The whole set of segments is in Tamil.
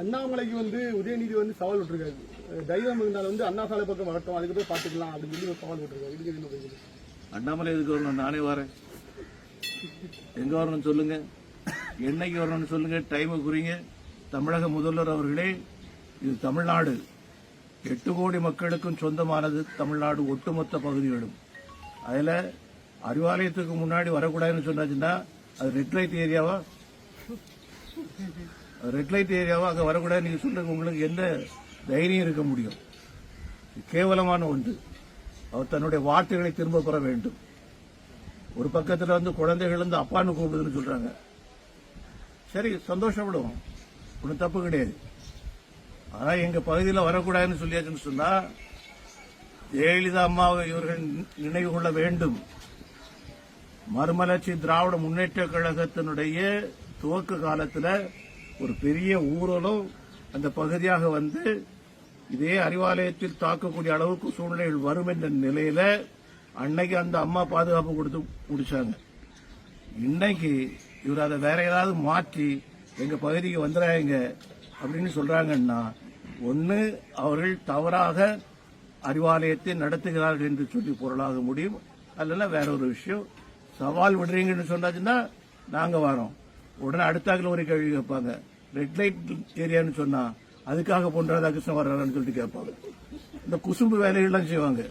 அண்ணாமலைக்கு வந்து உதயநிதி வந்து சவால் விட்டுருக்காரு. தைரியம் இருந்தாலும் வந்து அண்ணா சாலை பக்கம் வரட்டும் அதுக்கப்புறம் பார்த்துக்கலாம் அப்படின்னு சொல்லி ஒரு சவால் விட்டுருக்காரு. இதுக்கு என்ன பதில்? அண்ணாமலை எதுக்கு வரணும்? நானே வரேன். எங்க வரணும்னு சொல்லுங்க. என்னைக்கு வரணும்னு சொல்லுங்க. டைமை குறிங்க. தமிழக முதல்வர் அவர்களே இது தமிழ்நாடு. எட்டு கோடி மக்களுக்கும் சொந்தமானது தமிழ்நாடு ஒட்டுமொத்த பகுதிகளும். அதில் அறிவாலயத்துக்கு முன்னாடி வரக்கூடாதுன்னு சொன்னாச்சுன்னா அது ரெட் லைட் ஏரியாவா? ரெட் லைட் ஏரியாவோ அங்கே வரக்கூடாது. நீங்கள் சொல்கிறது உங்களுக்கு எந்த தைரியம் இருக்க முடியும்? கேவலமான ஒன்று. அவர் தன்னுடைய வார்த்தைகளை திரும்ப பெற வேண்டும். ஒரு பக்கத்தில் வந்து குழந்தைகள் வந்து அப்பான்னு கூப்பிடுதுன்னு சொல்கிறாங்க சரி சந்தோஷப்படுவோம். ஒன்றும் தப்பு கிடையாது. ஆனால் எங்கள் பகுதியில் வரக்கூடாதுன்னு சொல்லியாச்சுன்னு சொன்னால் ஜெயலலிதா அம்மாவை இவர்கள் நினைவு கொள்ள வேண்டும். மறுமலர்ச்சி திராவிட முன்னேற்ற கழகத்தினுடைய துவக்க காலத்தில் ஒரு பெரிய ஊரலும் அந்த பகுதியாக வந்து இதே அறிவாலயத்தில் தாக்கக்கூடிய அளவுக்கு சூழ்நிலைகள் வரும் என்ற நிலையில அன்னைக்கு அந்த அம்மா பாதுகாப்பு கொடுத்து முடிச்சாங்க. இன்னைக்கு இவர் அதை வேற ஏதாவது மாற்றி எங்க பகுதிக்கு வந்துடாங்க அப்படின்னு சொல்றாங்கன்னா ஒன்று அவர்கள் தவறாக அறிவாலயத்தை நடத்துகிறார்கள் என்று சொல்லி பொருளாக முடியும். அல்ல வேற ஒரு விஷயம். சவால் விடுறீங்கன்னு சொன்னாச்சுன்னா நாங்கள் வரோம். உடனே அடுத்தாக்கில் ஒரு கேள்வி கேட்பாங்க. ரெட் லைட் ஏரியான்னு சொன்னால் அதுக்காக பொன் ராதாகிருஷ்ணன் வர்றாருன்னு சொல்லிட்டு கேட்பாங்க. இந்த குசும்பு வேலைகள்லாம் செய்வாங்க.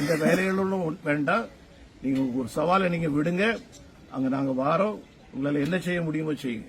இந்த வேலைகளும் வேண்டாம். நீங்கள் ஒரு சவாலை நீங்கள் விடுங்க. அங்கே நாங்கள் வாரோம். உங்களால் என்ன செய்ய முடியுமோ செய்யுங்க.